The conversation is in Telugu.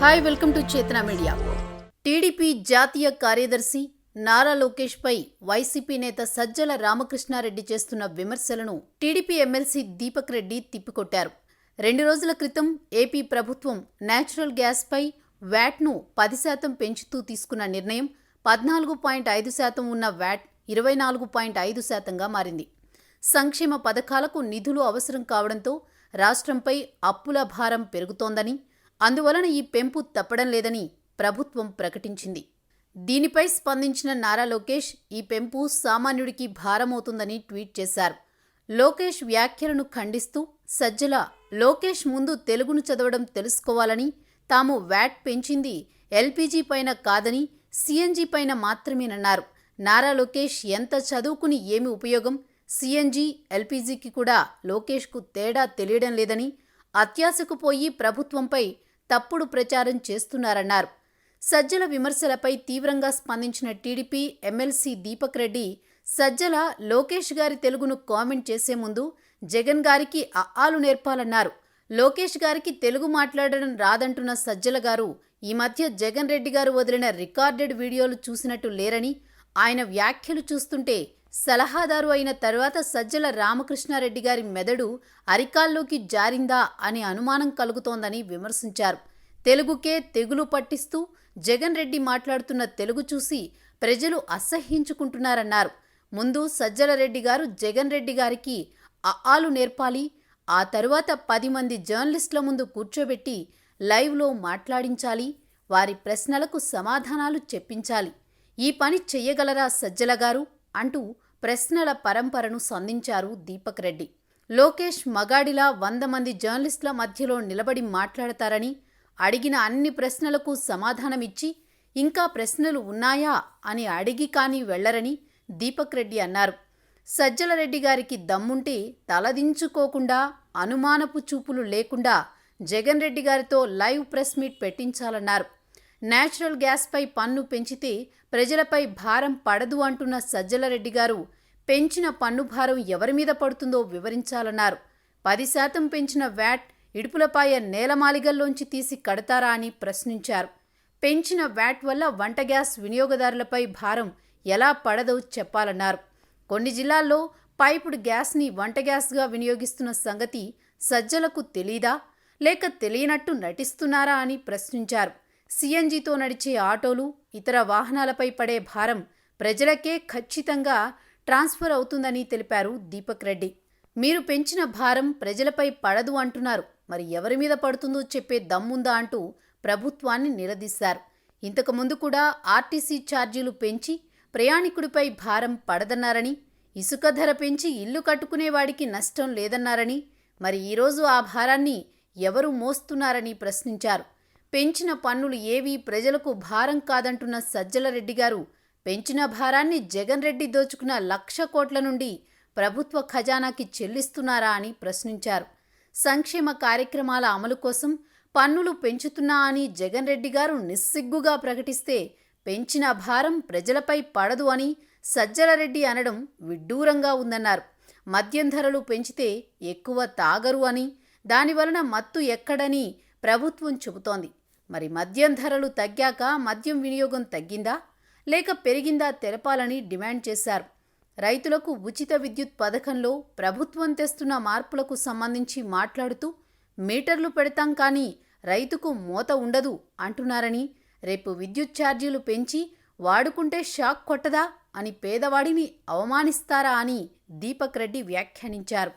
Hi welcome to Chetana media. TDP జాతీయ కార్యదర్శి నారా లోకేష్ పై వైసీపీ నేత సజ్జల రామకృష్ణారెడ్డి చేస్తున్న విమర్శలను టీడీపీ ఎమ్మెల్సీ దీపక్ రెడ్డి తిప్పికొట్టారు. రెండు రోజుల క్రితం ఏపీ ప్రభుత్వం నేచురల్ గ్యాస్పై వ్యాట్ను పది శాతం పెంచుతూ తీసుకున్న నిర్ణయం పద్నాలుగు పాయింట్ ఐదు శాతం ఉన్న వ్యాట్ ఇరవై నాలుగు పాయింట్ ఐదు శాతంగా మారింది. సంక్షేమ పథకాలకు నిధులు అవసరం కావడంతో రాష్ట్రంపై అప్పుల భారం పెరుగుతోందని అందువలన ఈ పెంపు తప్పడం లేదని ప్రభుత్వం ప్రకటించింది. దీనిపై స్పందించిన నారా లోకేష్ ఈ పెంపు సామాన్యుడికి భారమవుతుందని ట్వీట్ చేశారు. లోకేష్ వ్యాఖ్యలను ఖండిస్తూ సజ్జల లోకేష్ ముందు తెలుగును చదవడం తెలుసుకోవాలని తాము వ్యాట్ పెంచింది ఎల్పీజీ పైన కాదని సీఎన్జీ పైన మాత్రమేనన్నారు. నారా లోకేష్ ఎంత చదువుకుని ఏమి ఉపయోగం? సీఎన్జీ ఎల్పీజీకి కూడా లోకేష్కు తేడా తెలియడం లేదని అత్యాశకు పోయి ప్రభుత్వంపై తప్పుడు ప్రచారం చేస్తున్నారన్నారు. సజ్జల విమర్శలపై తీవ్రంగా స్పందించిన టీడీపీ ఎమ్మెల్సీ దీపక్ రెడ్డి సజ్జల లోకేష్ గారి తెలుగును కామెంట్ చేసే ముందు జగన్ గారికి అఆలు నేర్పాలన్నారు. లోకేష్ గారికి తెలుగు మాట్లాడడం రాదంటున్న సజ్జల గారు ఈ మధ్య జగన్ రెడ్డి గారు వదిలిన రికార్డెడ్ వీడియోలు చూసినట్టు లేరని ఆయన వ్యాఖ్యలు చూస్తుంటే సలహాదారు అయిన తర్వాత సజ్జల రామకృష్ణారెడ్డి గారి మెదడు అరికాల్లోకి జారిందా అనే అనుమానం కలుగుతోందని విమర్శించారు. తెలుగుకే తెగులు పట్టిస్తూ జగన్ రెడ్డి మాట్లాడుతున్న తెలుగు చూసి ప్రజలు అసహ్యించుకుంటున్నారన్నారు. ముందు సజ్జల రెడ్డి గారు జగన్ రెడ్డి గారికి అఆలు నేర్పాలి ఆ తరువాత పది మంది జర్నలిస్టుల ముందు కూర్చోబెట్టి లైవ్లో మాట్లాడించాలి వారి ప్రశ్నలకు సమాధానాలు చెప్పించాలి. ఈ పని చెయ్యగలరా సజ్జల గారు? అంటూ ప్రశ్నల పరంపరను సంధించారు దీపక్ రెడ్డి. లోకేష్ మగాడిలా వంద మంది జర్నలిస్టుల మధ్యలో నిలబడి మాట్లాడతారని అడిగిన అన్ని ప్రశ్నలకు సమాధానమిచ్చి ఇంకా ప్రశ్నలు ఉన్నాయా అని అడిగి కానీ వెళ్ళరని దీపక్ రెడ్డి అన్నారు. సజ్జల రెడ్డి గారికి దమ్ముంటే తలదించుకోకుండా అనుమానపు చూపులు లేకుండా జగన్ రెడ్డి గారితో లైవ్ ప్రెస్ మీట్ పెట్టించాలన్నారు. నేచురల్ గ్యాస్పై పన్ను పెంచితే ప్రజలపై భారం పడదు అంటున్న సజ్జల రెడ్డి గారు పెంచిన పన్ను భారం ఎవరి మీద పడుతుందో వివరించాలన్నారు. పది శాతం పెంచిన వ్యాట్ ఇడుపులపాయ నేలమాలిగల్లోంచి తీసి కడతారా అని ప్రశ్నించారు. పెంచిన వ్యాట్ వల్ల వంట గ్యాస్ వినియోగదారులపై భారం ఎలా పడదో చెప్పాలన్నారు. కొన్ని జిల్లాల్లో పైపుడు గ్యాస్ని వంట గ్యాస్గా వినియోగిస్తున్న సంగతి సజ్జలకు తెలీదా? లేక తెలియనట్టు నటిస్తున్నారా అని ప్రశ్నించారు. సీఎన్జీతో నడిచే ఆటోలు ఇతర వాహనాలపై పడే భారం ప్రజలకే ఖచ్చితంగా ట్రాన్స్ఫర్ అవుతుందని తెలిపారు దీపక్ రెడ్డి. మీరు పెంచిన భారం ప్రజలపై పడదు అంటున్నారు. మరి ఎవరి మీద పడుతుందో చెప్పే దమ్ముందా అంటూ ప్రభుత్వాన్ని నిలదీశారు. ఇంతకుముందు కూడా ఆర్టీసీ ఛార్జీలు పెంచి ప్రయాణికుడిపై భారం పడదన్నారని ఇసుక ధర పెంచి ఇల్లు కట్టుకునేవాడికి నష్టం లేదన్నారని మరి ఈరోజు ఆ భారాన్ని ఎవరు మోస్తున్నారని ప్రశ్నించారు. పెంచిన పన్నులు ఏవీ ప్రజలకు భారం కాదంటున్న సజ్జల రెడ్డి గారు. పెంచిన భారాన్ని జగన్ రెడ్డి దోచుకున్న లక్ష కోట్ల నుండి ప్రభుత్వ ఖజానాకి చెల్లిస్తున్నారా అని ప్రశ్నించారు. సంక్షేమ కార్యక్రమాల అమలు కోసం పన్నులు పెంచుతున్నా అని జగన్ రెడ్డి గారు నిస్సిగ్గుగా ప్రకటిస్తే పెంచిన భారం ప్రజలపై పడదు అని సజ్జల రెడ్డి అనడం విడ్డూరంగా ఉందన్నారు. మద్యం ధరలు పెంచితే ఎక్కువ తాగరు అని దానివలన మత్తు ఎక్కడని ప్రభుత్వం చెబుతోంది. మరి మద్యం ధరలు తగ్గాక మద్యం వినియోగం తగ్గిందా? లేక పెరిగిందా తెలపాలని డిమాండ్ చేశారు. రైతులకు ఉచిత విద్యుత్ పథకంలో ప్రభుత్వం తెస్తున్న మార్పులకు సంబంధించి మాట్లాడుతూ మీటర్లు పెడతాం కానీ రైతుకు మోత ఉండదు అంటున్నారని రేపు విద్యుత్ ఛార్జీలు పెంచి వాడుకుంటే షాక్ కొట్టదా? అని పేదవాడిని అవమానిస్తారా అని దీపక్ రెడ్డి వ్యాఖ్యానించారు.